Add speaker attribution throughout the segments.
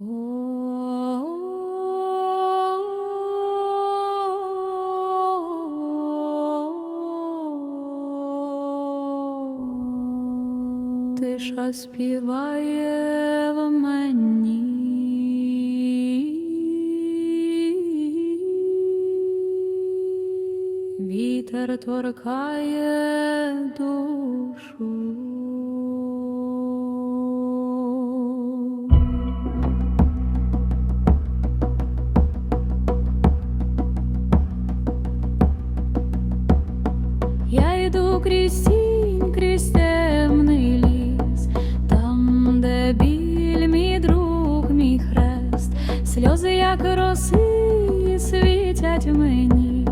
Speaker 1: Тиша співає в мені. Вітер торкає душу. Крізь тінь, крізь темний ліс, там, де біль, мій друг, мій хрест, сльози, як роси, світять мені.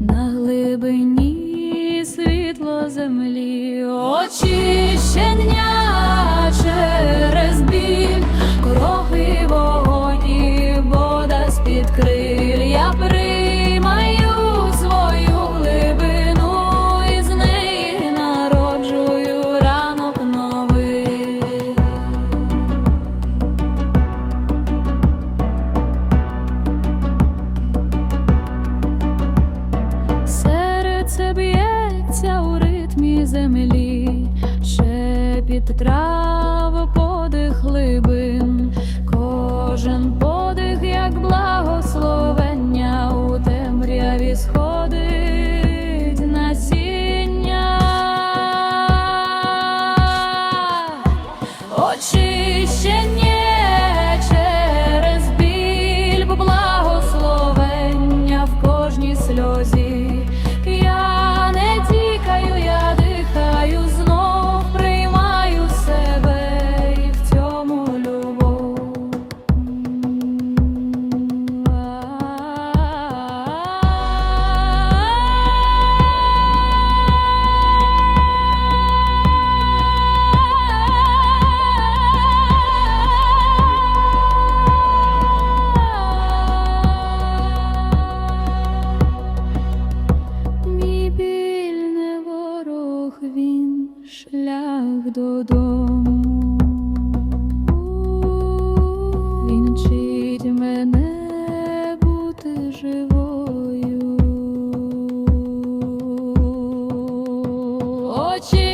Speaker 1: На глибині світло землі, очищення через біль, землі, шепіт трав, шлях додому, він вчить мене бути живою. Очі